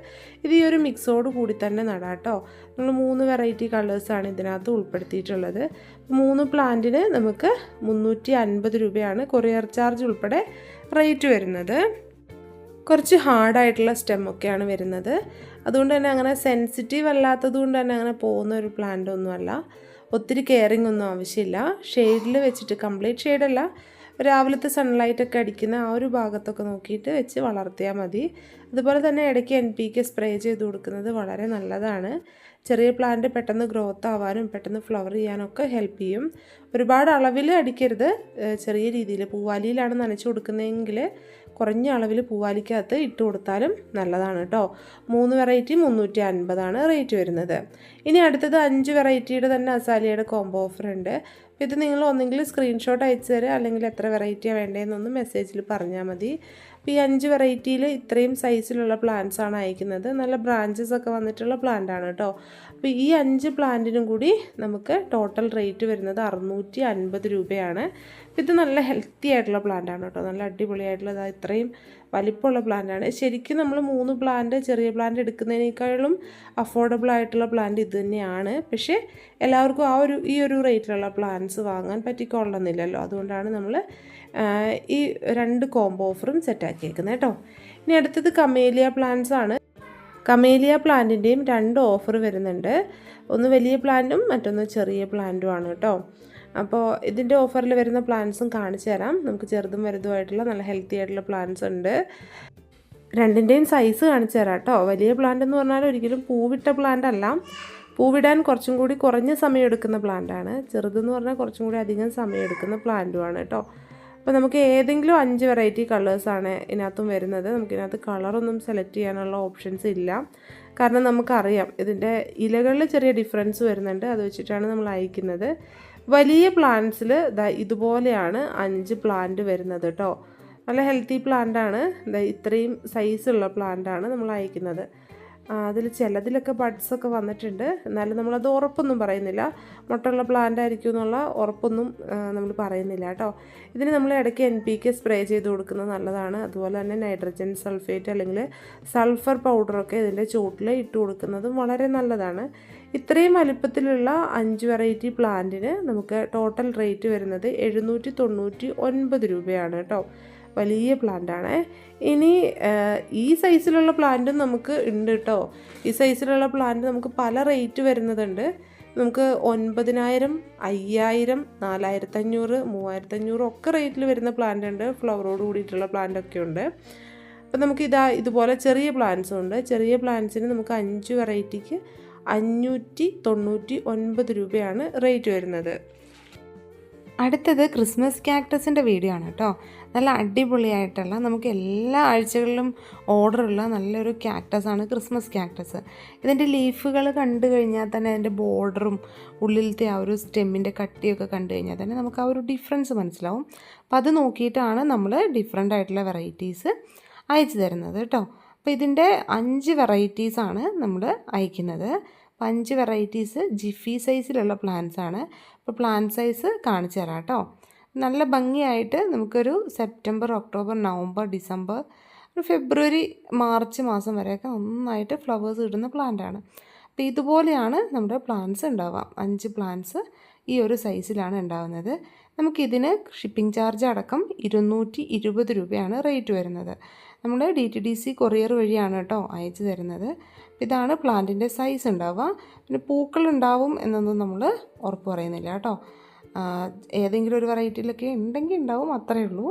ഇത് ഈ ഒരു മിക്സോട് കൂടി തന്നെ നടാട്ടോ നമ്മൾ മൂന്ന് വെറൈറ്റി കളേഴ്സാണ് ഇതിനകത്ത് ഉൾപ്പെടുത്തിയിട്ടുള്ളത്. മൂന്ന് പ്ലാന്റിന് നമുക്ക് മുന്നൂറ്റി അൻപത് രൂപയാണ് കൊറിയർ ചാർജ് ഉൾപ്പെടെ റേറ്റ് വരുന്നത്. കുറച്ച് ഹാർഡായിട്ടുള്ള സ്റ്റെമ്മൊക്കെയാണ് വരുന്നത്. അതുകൊണ്ട് തന്നെ അങ്ങനെ സെൻസിറ്റീവ് അല്ലാത്തത് കൊണ്ട് തന്നെ അങ്ങനെ പോകുന്ന ഒരു പ്ലാന്റ് ഒന്നുമല്ല ഒത്തിരി കെയറിങ് ഒന്നും ആവശ്യമില്ല. ഷെയ്ഡിൽ വെച്ചിട്ട് കംപ്ലീറ്റ് ഷെയ്ഡല്ല രാവിലത്തെ സൺലൈറ്റൊക്കെ അടിക്കുന്ന ആ ഒരു ഭാഗത്തൊക്കെ നോക്കിയിട്ട് വെച്ച് വളർത്തിയാൽ മതി. അതുപോലെ തന്നെ ഇടയ്ക്ക് എൻ പി കെ സ്പ്രേ ചെയ്ത് കൊടുക്കുന്നത് വളരെ നല്ലതാണ്. ചെറിയ പ്ലാന്റ് പെട്ടെന്ന് ഗ്രോത്ത് ആവാനും പെട്ടെന്ന് ഫ്ലവർ ചെയ്യാനൊക്കെ ഹെൽപ്പ് ചെയ്യും. ഒരുപാട് അളവിൽ അടിക്കരുത്. ചെറിയ രീതിയിൽ പൂവാലിയിലാണ് നനച്ച് കൊടുക്കുന്നതെങ്കിൽ കുറഞ്ഞ അളവിൽ പൂവാലിക്കകത്ത് ഇട്ട് കൊടുത്താലും നല്ലതാണ് കേട്ടോ മൂന്ന് വെറൈറ്റി മുന്നൂറ്റി അൻപതാണ് റേറ്റ് വരുന്നത്. ഇനി അടുത്തത് അഞ്ച് വെറൈറ്റിയുടെ തന്നെ അസാലിയുടെ കോംബോ ഓഫർ ഉണ്ട്. ഇത് നിങ്ങൾ ഒന്നെങ്കിൽ സ്ക്രീൻഷോട്ട് അയച്ചു തരിക അല്ലെങ്കിൽ എത്ര വെറൈറ്റിയാണ് വേണ്ടതെന്നൊന്ന് മെസ്സേജിൽ പറഞ്ഞാൽ മതി. അപ്പോൾ ഈ അഞ്ച് വെറൈറ്റിയിൽ ഇത്രയും സൈസിലുള്ള പ്ലാന്റ്സ് ആണ് അയക്കുന്നത്. നല്ല ബ്രാഞ്ചസ് ഒക്കെ വന്നിട്ടുള്ള പ്ലാന്റ് ആണ് കേട്ടോ അപ്പോൾ ഈ അഞ്ച് പ്ലാന്റിനും കൂടി നമുക്ക് ടോട്ടൽ റേറ്റ് വരുന്നത് അറുന്നൂറ്റി അൻപത് രൂപയാണ് ഇത് നല്ല ഹെൽത്തി ആയിട്ടുള്ള പ്ലാന്റ് ആണ് കേട്ടോ നല്ല അടിപൊളിയായിട്ടുള്ള ഇതാ ഇത്രയും വലിപ്പമുള്ള പ്ലാന്റ് ആണ് ശരിക്കും നമ്മൾ മൂന്ന് പ്ലാന്റ് ചെറിയ പ്ലാന്റ് എടുക്കുന്നതിനേക്കാളും അഫോർഡബിൾ ആയിട്ടുള്ള പ്ലാന്റ് ഇത് തന്നെയാണ്. പക്ഷേ എല്ലാവർക്കും ആ ഒരു ഈ ഒരു റേറ്റിലുള്ള പ്ലാന്റ്സ് വാങ്ങാൻ പറ്റിക്കൊള്ളുന്നില്ലല്ലോ അതുകൊണ്ടാണ് നമ്മൾ ഈ രണ്ട് കോംബോ ഓഫറും സെറ്റാക്കിയേക്കുന്നത് കേട്ടോ. ഇനി അടുത്തത് കമേലിയ പ്ലാന്റ്സ് ആണ്. കമേലിയ പ്ലാന്റിന്റെയും രണ്ട് ഓഫർ വരുന്നുണ്ട്. ഒന്ന് വലിയ പ്ലാന്റും മറ്റൊന്ന് ചെറിയ പ്ലാന്റും ആണ് കേട്ടോ. അപ്പോൾ ഇതിന്റെ ഓഫറിൽ വരുന്ന പ്ലാന്റ്സും കാണിച്ചു തരാം. നമുക്ക് ചെറുതും വലുതുമായിട്ടുള്ള നല്ല ഹെൽത്തി ആയിട്ടുള്ള പ്ലാന്റ്സ് ഉണ്ട്. രണ്ടിന്റെയും സൈസ് കാണിച്ചു തരാം കേട്ടോ. വലിയ പ്ലാന്റ് എന്ന് പറഞ്ഞാൽ ഒരിക്കലും പൂവിട്ട പ്ലാന്റ് അല്ല. പൂവിടാൻ കുറച്ചും കൂടി കുറഞ്ഞ സമയം എടുക്കുന്ന പ്ലാന്റ് ആണ്. ചെറുതെന്ന് പറഞ്ഞാൽ കുറച്ചും കൂടി അധികം സമയം എടുക്കുന്ന പ്ലാന്റുമാണ് കേട്ടോ. അപ്പോൾ നമുക്ക് ഏതെങ്കിലും അഞ്ച് വെറൈറ്റി കളേഴ്സാണ് ഇതിനകത്തും വരുന്നത്. നമുക്കിതിനകത്ത് കളറൊന്നും സെലക്ട് ചെയ്യാനുള്ള ഓപ്ഷൻസ് ഇല്ല. കാരണം നമുക്കറിയാം ഇതിന്റെ ഇലകളിൽ ചെറിയ ഡിഫറൻസ് വരുന്നുണ്ട്. അത് വെച്ചിട്ടാണ് നമ്മൾ അയക്കുന്നത്. വലിയ പ്ലാന്റ്സിൽ ഇതുപോലെയാണ് അഞ്ച് പ്ലാന്റ് വരുന്നത് കേട്ടോ നല്ല ഹെൽത്തി പ്ലാന്റ് പ്ലാന്റാണ് ഇത്രയും സൈസുള്ള ആണ് നമ്മൾ അയക്കുന്നത്. അതിൽ ചിലതിലൊക്കെ ബഡ്സൊക്കെ വന്നിട്ടുണ്ട്. എന്നാലും നമ്മളത് ഉറപ്പൊന്നും പറയുന്നില്ല. മുട്ടുള്ള പ്ലാന്റ് ആയിരിക്കും എന്നുള്ള ഉറപ്പൊന്നും നമ്മൾ പറയുന്നില്ല കേട്ടോ ഇതിന് നമ്മൾ ഇടയ്ക്ക് എൻ പി കെ സ്പ്രേ ചെയ്ത് കൊടുക്കുന്നത് നല്ലതാണ്. അതുപോലെ തന്നെ നൈട്രജൻ സൾഫേറ്റ് അല്ലെങ്കിൽ സൾഫർ പൗഡറൊക്കെ ഇതിന്റെ ചുവട്ടിൽ ഇട്ട് കൊടുക്കുന്നതും വളരെ നല്ലതാണ്. ഇത്രയും വലിപ്പത്തിലുള്ള അഞ്ച് വെറൈറ്റി പ്ലാന്റിന് നമുക്ക് ടോട്ടൽ റേറ്റ് വരുന്നത് എഴുന്നൂറ്റി തൊണ്ണൂറ്റി ഒൻപത് രൂപയാണ് കേട്ടോ വലിയ പ്ലാന്റാണ് ഇനി ഈ സൈസിലുള്ള പ്ലാന്റും നമുക്ക് ഉണ്ട് കേട്ടോ ഈ സൈസിലുള്ള പ്ലാന്റ് നമുക്ക് പല റേറ്റ് വരുന്നതുണ്ട്. നമുക്ക് ഒൻപതിനായിരം അയ്യായിരം നാലായിരത്തഞ്ഞൂറ് മൂവായിരത്തഞ്ഞൂറ് ഒക്കെ റേറ്റിൽ വരുന്ന പ്ലാന്റ് ഉണ്ട്. ഫ്ലവറോട് കൂടിയിട്ടുള്ള പ്ലാന്റ് ഒക്കെ ഉണ്ട്. അപ്പോൾ നമുക്ക് ഇതാ ഇതുപോലെ ചെറിയ പ്ലാന്റ്സും ഉണ്ട്. ചെറിയ പ്ലാന്റ്സിന് നമുക്ക് അഞ്ച് വെറൈറ്റിക്ക് അഞ്ഞൂറ്റി തൊണ്ണൂറ്റി ഒൻപത് രൂപയാണ് റേറ്റ് വരുന്നത്. അടുത്തത് ക്രിസ്മസ് ക്യാക്ടസിന്റെ വീഡിയോ ആണ് കേട്ടോ നല്ല അടിപൊളിയായിട്ടുള്ള നമുക്ക് എല്ലാ ആഴ്ചകളിലും ഓർഡറുള്ള നല്ലൊരു ക്യാക്ടസാണ് ക്രിസ്മസ് ക്യാക്ടസ് ഇതിന്റെ ലീഫുകൾ കണ്ടു കഴിഞ്ഞാൽ തന്നെ അതിന്റെ ബോർഡറും ഉള്ളിലത്തെ ആ ഒരു സ്റ്റെമ്മിന്റെ കട്ടിയൊക്കെ കണ്ടു കഴിഞ്ഞാൽ തന്നെ നമുക്ക് ആ ഒരു ഡിഫറൻസ് മനസ്സിലാവും. അപ്പോൾ അത് നോക്കിയിട്ടാണ് നമ്മൾ ഡിഫറെന്റ് ആയിട്ടുള്ള വെറൈറ്റീസ് അയച്ചു തരുന്നത് കേട്ടോ അപ്പോൾ ഇതിന്റെ അഞ്ച് വെറൈറ്റീസാണ് നമ്മൾ അയക്കുന്നത്. അപ്പോൾ അഞ്ച് വെറൈറ്റീസ് ജിഫി സൈസിലുള്ള പ്ലാന്റ്സ് ആണ്. അപ്പോൾ പ്ലാന്റ് സൈസ് കാണിച്ചു തരാം കേട്ടോ നല്ല ഭംഗിയായിട്ട് നമുക്കൊരു സെപ്റ്റംബർ ഒക്ടോബർ നവംബർ ഡിസംബർ ഒരു ഫെബ്രുവരി മാർച്ച് മാസം വരെയൊക്കെ നന്നായിട്ട് ഫ്ലവേഴ്സ് ഇടുന്ന പ്ലാന്റാണ് അപ്പോൾ ഇതുപോലെയാണ് നമ്മുടെ പ്ലാന്റ്സ് ഉണ്ടാവുക. അഞ്ച് പ്ലാന്റ്സ് ഈ ഒരു സൈസിലാണ് ഉണ്ടാവുന്നത്. നമുക്കിതിന് ഷിപ്പിംഗ് ചാർജ് അടക്കം ഇരുന്നൂറ്റി ഇരുപത് രൂപയാണ് റേറ്റ് വരുന്നത്. നമ്മൾ D T D C courier വഴിയാണ് കേട്ടോ അയച്ചു തരുന്നത്. ഇതാണ് പ്ലാന്റിന്റെ സൈസ് ഉണ്ടാവുക. പിന്നെ പൂക്കൾ ഉണ്ടാവും എന്നൊന്നും നമ്മൾ ഉറപ്പ് പറയുന്നില്ല കേട്ടോ. ഏതെങ്കിലും ഒരു വെറൈറ്റിയിലൊക്കെ ഉണ്ടെങ്കിൽ ഉണ്ടാവും അത്രയേ ഉള്ളൂ.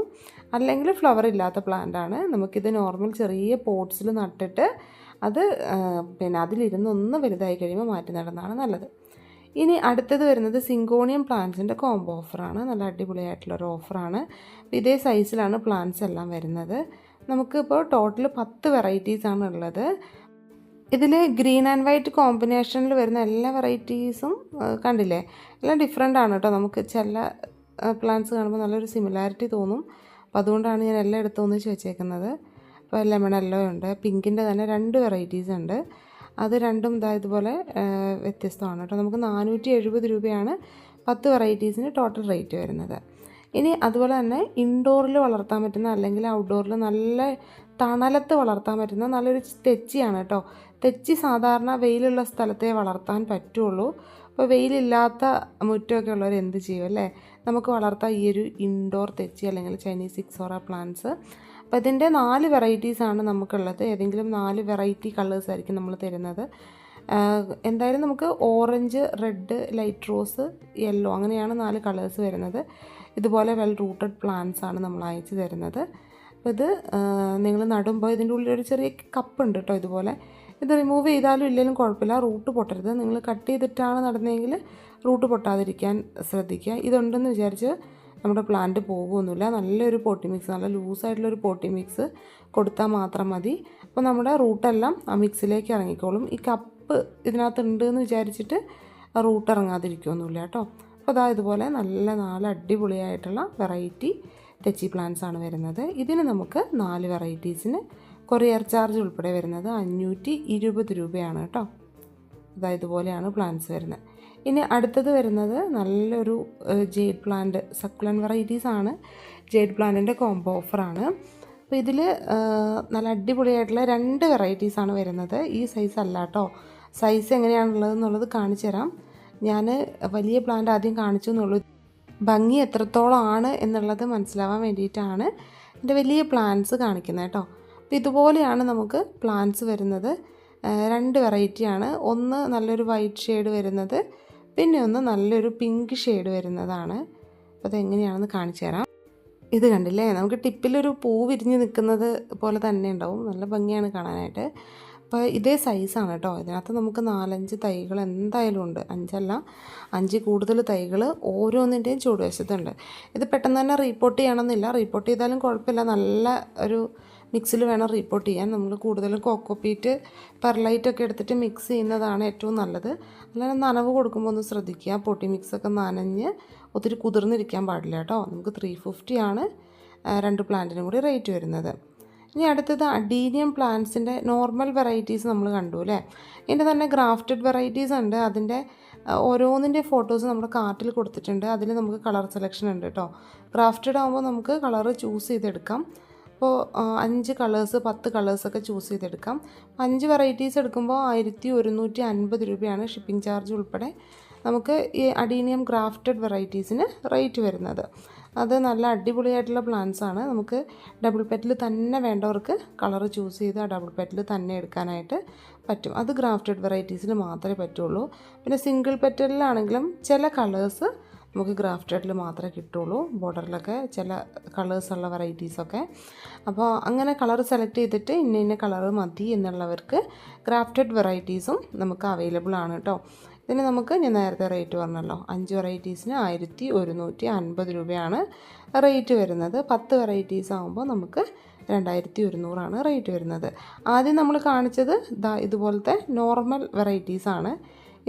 അല്ലെങ്കിൽ ഫ്ലവർ ഇല്ലാത്ത പ്ലാന്റാണ് നമുക്കിത് നോർമൽ ചെറിയ പോട്ട്സിൽ നട്ടിട്ട് അത് പിന്നെ അതിലിരുന്ന് ഒന്ന് വലുതായി കഴിയുമ്പോൾ മാറ്റി നടന്നതാണ് നല്ലത്. ഇനി അടുത്തത് വരുന്നത് സിങ്കോണിയം പ്ലാന്റ്സിന്റെ കോംബോ ഓഫറാണ് നല്ല അടിപൊളിയായിട്ടുള്ള ഒരു ഓഫറാണ് ഇതേ സൈസിലാണ് പ്ലാന്റ്സ് എല്ലാം വരുന്നത്. നമുക്കിപ്പോൾ ടോട്ടൽ പത്ത് ആണ് ഉള്ളത്. ഇതിൽ ഗ്രീൻ ആൻഡ് വൈറ്റ് കോമ്പിനേഷനിൽ വരുന്ന എല്ലാ വെറൈറ്റീസും കണ്ടില്ലേ? എല്ലാം ഡിഫറെന്റ് ആണ് കേട്ടോ നമുക്ക് ചില പ്ലാന്റ്സ് കാണുമ്പോൾ നല്ലൊരു സിമിലാരിറ്റി തോന്നും. അപ്പോൾ അതുകൊണ്ടാണ് ഞാൻ എല്ലാം എടുത്ത് ഒന്നിച്ച് വെച്ചേക്കുന്നത്. അപ്പോൾ ലെമൺ എല്ലോ ഉണ്ട്. പിങ്കിന്റെ തന്നെ രണ്ട് വെറൈറ്റീസ് ഉണ്ട്. അത് രണ്ടും ഇതാ ഇതുപോലെ വ്യത്യസ്തമാണ് കേട്ടോ നമുക്ക് നാനൂറ്റി എഴുപത് രൂപയാണ് പത്ത് വെറൈറ്റീസിന് ടോട്ടൽ റേറ്റ് വരുന്നത്. ഇനി അതുപോലെ തന്നെ ഇൻഡോറിൽ വളർത്താൻ പറ്റുന്ന അല്ലെങ്കിൽ ഔട്ട്ഡോറിൽ നല്ല തണലത്ത് വളർത്താൻ പറ്റുന്ന നല്ലൊരു തെച്ചിയാണ് കേട്ടോ. തെച്ചി സാധാരണ വെയിലുള്ള സ്ഥലത്തെ വളർത്താൻ പറ്റുള്ളൂ. അപ്പോൾ വെയിലില്ലാത്ത മുറ്റമൊക്കെ ഉള്ളവർ എന്ത് ചെയ്യും അല്ലേ? നമുക്ക് വളർത്താം ഈ ഒരു ഇൻഡോർ തെച്ചി അല്ലെങ്കിൽ ചൈനീസ് സിക്സോറ പ്ലാന്റ്സ് അപ്പോൾ ഇതിന്റെ നാല് വെറൈറ്റീസാണ് നമുക്കുള്ളത്. ഏതെങ്കിലും നാല് വെറൈറ്റി കളേഴ്സ് ആയിരിക്കും നമ്മൾ തരുന്നത്. എന്തായാലും നമുക്ക് orange red light rose yellow അങ്ങനെയാണ് നാല് കളേഴ്സ് വരുന്നത്. ഇതുപോലെ വെൽ റൂട്ടഡ് പ്ലാന്റ്സ് ആണ് നമ്മൾ അയച്ചു തരുന്നത്. അപ്പോൾ ഇത് നിങ്ങൾ നടുമ്പോൾ ഇതിന്റെ ഉള്ളിൽ ഒരു ചെറിയ കപ്പ് ഉണ്ട് കേട്ടോ ഇതുപോലെ. ഇത് റിമൂവ് ചെയ്താലും ഇല്ലെങ്കിലും കുഴപ്പമില്ല റൂട്ട് പൊട്ടരുത്. നിങ്ങൾ കട്ട് ചെയ്തിട്ടാണ് നടന്നതെങ്കിൽ റൂട്ട് പൊട്ടാതിരിക്കാൻ ശ്രദ്ധിക്കുക. ഇതുണ്ടെന്ന് വിചാരിച്ച് നമ്മുടെ പ്ലാന്റ് പോകുമൊന്നുമില്ല നല്ലൊരു പോട്ടി മിക്സ് നല്ല ലൂസായിട്ടുള്ളൊരു പോട്ടി മിക്സ് കൊടുത്താൽ മാത്രം മതി. അപ്പോൾ നമ്മുടെ റൂട്ടെല്ലാം ആ മിക്സിലേക്ക് ഇറങ്ങിക്കോളും. ഈ കപ്പ് ഇതിനകത്തുണ്ട് എന്ന് വിചാരിച്ചിട്ട് റൂട്ട് ഇറങ്ങാതിരിക്കുമൊന്നുമില്ല കേട്ടോ അപ്പോൾ അതാ ഇതുപോലെ നല്ല നാല് അടിപൊളിയായിട്ടുള്ള വെറൈറ്റി തെച്ചി പ്ലാന്റ്സ് ആണ് വരുന്നത്. ഇതിന് നമുക്ക് നാല് വെറൈറ്റീസിന് കൊറിയർ ചാർജ് ഉൾപ്പെടെ വരുന്നത് അഞ്ഞൂറ്റി ഇരുപത് രൂപയാണ് കേട്ടോ. ഇതാ ഇതുപോലെയാണ് പ്ലാന്റ്സ് വരുന്നത്. ഇനി അടുത്തത് വരുന്നത് നല്ലൊരു ജെയ്ഡ് പ്ലാന്റ് സക്കുലൻ വെറൈറ്റീസ് ആണ്. ജെയ്ഡ് പ്ലാന്റിന്റെ കോംബോ ഓഫറാണ്. അപ്പോൾ ഇതിൽ നല്ല അടിപൊളിയായിട്ടുള്ള രണ്ട് വെറൈറ്റീസ് ആണ് വരുന്നത്. ഈ സൈസ് അല്ല കേട്ടോ. സൈസ് എങ്ങനെയാണുള്ളത് എന്നുള്ളത് കാണിച്ചു തരാം ഞാൻ വലിയ പ്ലാന്റ് ആദ്യം കാണിച്ചു എന്നുള്ളൂ ഭംഗി എത്രത്തോളം ആണ് എന്നുള്ളത് മനസ്സിലാവാൻ വേണ്ടിയിട്ടാണ് എന്റെ വലിയ പ്ലാന്റ്സ് കാണിക്കുന്നത് കേട്ടോ. അപ്പോൾ ഇതുപോലെയാണ് നമുക്ക് പ്ലാന്റ്സ് വരുന്നത്. രണ്ട് വെറൈറ്റിയാണ് ഒന്ന് നല്ലൊരു വൈറ്റ് ഷെയ്ഡ് വരുന്നത്. പിന്നെ ഒന്ന് നല്ലൊരു പിങ്ക് ഷെയ്ഡ് വരുന്നതാണ്. അപ്പോൾ അതെങ്ങനെയാണെന്ന് കാണിച്ചു തരാം. ഇത് കണ്ടില്ലേ? നമുക്ക് ടിപ്പിലൊരു പൂ വിരിഞ്ഞ് നിൽക്കുന്നത് പോലെ തന്നെ ഉണ്ടാവും. നല്ല ഭംഗിയാണ് കാണാനായിട്ട്. അപ്പോൾ ഇതേ സൈസാണ് കേട്ടോ ഇതിനകത്ത് നമുക്ക് നാലഞ്ച് തൈകൾ എന്തായാലും ഉണ്ട്. അഞ്ചല്ല അഞ്ച് കൂടുതൽ തൈകൾ ഓരോന്നിന്റെയും ചുവടുവശത്തുണ്ട് ഇത് പെട്ടെന്ന് തന്നെ റീപ്പോർട്ട് ചെയ്യണമെന്നില്ല. റീപ്പോർട്ട് ചെയ്താലും കുഴപ്പമില്ല. നല്ല ഒരു മിക്സിൽ വേണം റീപ്പോർട്ട് ചെയ്യാൻ. നമ്മൾ കൂടുതലും കോക്കോപ്പീറ്റ് പെർലൈറ്റൊക്കെ എടുത്തിട്ട് മിക്സ് ചെയ്യുന്നതാണ് ഏറ്റവും നല്ലത്. അല്ലാതെ നനവ് കൊടുക്കുമ്പോൾ ഒന്ന് ശ്രദ്ധിക്കുക. പൊട്ടി മിക്സൊക്കെ നനഞ്ഞ് ഒത്തിരി കുതിർന്നിരിക്കാൻ പാടില്ല കേട്ടോ നമുക്ക് ത്രീ ഫിഫ്റ്റിയാണ് രണ്ട് പ്ലാന്റിനും കൂടി റേറ്റ് വരുന്നത്. ഇനി അടുത്തത് അഡീനിയം പ്ലാന്റ്സിന്റെ നോർമൽ വെറൈറ്റീസ് നമ്മൾ കണ്ടു അല്ലേ? ഇതിന്റെ തന്നെ ഗ്രാഫ്റ്റഡ് വെറൈറ്റീസ് ഉണ്ട്. അതിന്റെ ഓരോന്നിന്റെ ഫോട്ടോസ് നമ്മുടെ കാർട്ടിൽ കൊടുത്തിട്ടുണ്ട്. അതിൽ നമുക്ക് കളർ സെലക്ഷൻ ഉണ്ട് കേട്ടോ. ഗ്രാഫ്റ്റഡ് ആകുമ്പോൾ നമുക്ക് കളറ് ചൂസ് ചെയ്തെടുക്കാം. അപ്പോൾ അഞ്ച് കളേഴ്സ് പത്ത് കളേഴ്സൊക്കെ ചൂസ് ചെയ്തെടുക്കാം. അഞ്ച് വെറൈറ്റീസ് എടുക്കുമ്പോൾ ആയിരത്തി ഒരുന്നൂറ്റി അൻപത് രൂപയാണ് ഷിപ്പിംഗ് ചാർജ് ഉൾപ്പെടെ നമുക്ക് ഈ അഡീനിയം ഗ്രാഫ്റ്റഡ് വെറൈറ്റീസിന് റേറ്റ് വരുന്നത്. അത് നല്ല അടിപൊളിയായിട്ടുള്ള പ്ലാന്റ്സ് ആണ്. നമുക്ക് ഡബിൾ പെറ്റിൽ തന്നെ വേണ്ടവർക്ക് കളർ ചൂസ് ചെയ്ത് ആ ഡബിൾ പെറ്റിൽ തന്നെ എടുക്കാനായിട്ട് പറ്റും. അത് ഗ്രാഫ്റ്റഡ് വെറൈറ്റീസിന് മാത്രമേ പറ്റുള്ളൂ. പിന്നെ സിംഗിൾ പെറ്റലിലാണെങ്കിലും ചില കളേഴ്സ് നമുക്ക് ഗ്രാഫ്റ്റഡിൽ മാത്രമേ കിട്ടുള്ളൂ. ബോർഡറിലൊക്കെ ചില കളേഴ്സുള്ള വെറൈറ്റീസൊക്കെ അപ്പോൾ അങ്ങനെ കളർ സെലക്ട് ചെയ്തിട്ട് ഇന്ന ഇന്ന കളർ മതി എന്നുള്ളവർക്ക് ഗ്രാഫ്റ്റഡ് വെറൈറ്റീസും നമുക്ക് അവൈലബിൾ ആണ് കേട്ടോ ഇതിന് നമുക്ക് ഞാൻ നേരത്തെ റേറ്റ് പറഞ്ഞല്ലോ. അഞ്ച് വെറൈറ്റീസിന് ആയിരത്തി ഒരുന്നൂറ്റി അൻപത് രൂപയാണ് റേറ്റ് വരുന്നത്. പത്ത് വെറൈറ്റീസ് ആകുമ്പോൾ നമുക്ക് രണ്ടായിരത്തി ഒരുന്നൂറാണ് റേറ്റ് വരുന്നത്. ആദ്യം നമ്മൾ കാണിച്ചത് ദാ ഇതുപോലത്തെ നോർമൽ വെറൈറ്റീസാണ്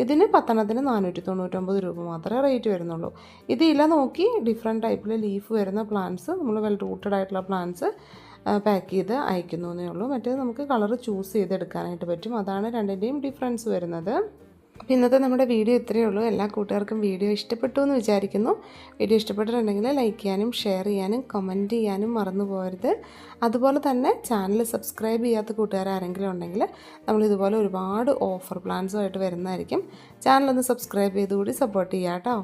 ഇതിന് പത്തെണ്ണത്തിന് നാനൂറ്റി തൊണ്ണൂറ്റൊമ്പത് രൂപ മാത്രമേ റേറ്റ് വരുന്നുള്ളൂ. ഇത് ഇല നോക്കി ഡിഫറെന്റ് ടൈപ്പിൽ ലീഫ് വരുന്ന പ്ലാന്റ്സ് നമ്മൾ വെൽ റൂട്ടഡ് ആയിട്ടുള്ള പ്ലാന്റ്സ് പാക്ക് ചെയ്ത് അയക്കുന്നു എന്നേ ഉള്ളൂ. മറ്റേത് നമുക്ക് കളർ ചൂസ് ചെയ്തെടുക്കാനായിട്ട് പറ്റും. അതാണ് രണ്ടിന്റെയും ഡിഫറൻസ് വരുന്നത്. അപ്പോൾ ഇന്നത്തെ നമ്മുടെ വീഡിയോ ഇത്രയേ ഉള്ളൂ. എല്ലാ കൂട്ടുകാർക്കും വീഡിയോ ഇഷ്ടപ്പെട്ടു എന്ന് വിചാരിക്കുന്നു. വീഡിയോ ഇഷ്ടപ്പെട്ടിട്ടുണ്ടെങ്കിൽ ലൈക്ക് ചെയ്യാനും ഷെയർ ചെയ്യാനും കമന്റ് ചെയ്യാനും മറന്നു പോകരുത്. അതുപോലെ തന്നെ ചാനൽ സബ്സ്ക്രൈബ് ചെയ്യാത്ത കൂട്ടുകാർ ആരെങ്കിലും ഉണ്ടെങ്കിൽ നമ്മൾ ഇതുപോലെ ഒരുപാട് ഓഫർ പ്ലാൻസുമായിട്ട് വരുന്നതായിരിക്കും. ചാനലൊന്ന് സബ്സ്ക്രൈബ് ചെയ്തുകൂടി സപ്പോർട്ട് ചെയ്യാം കേട്ടോ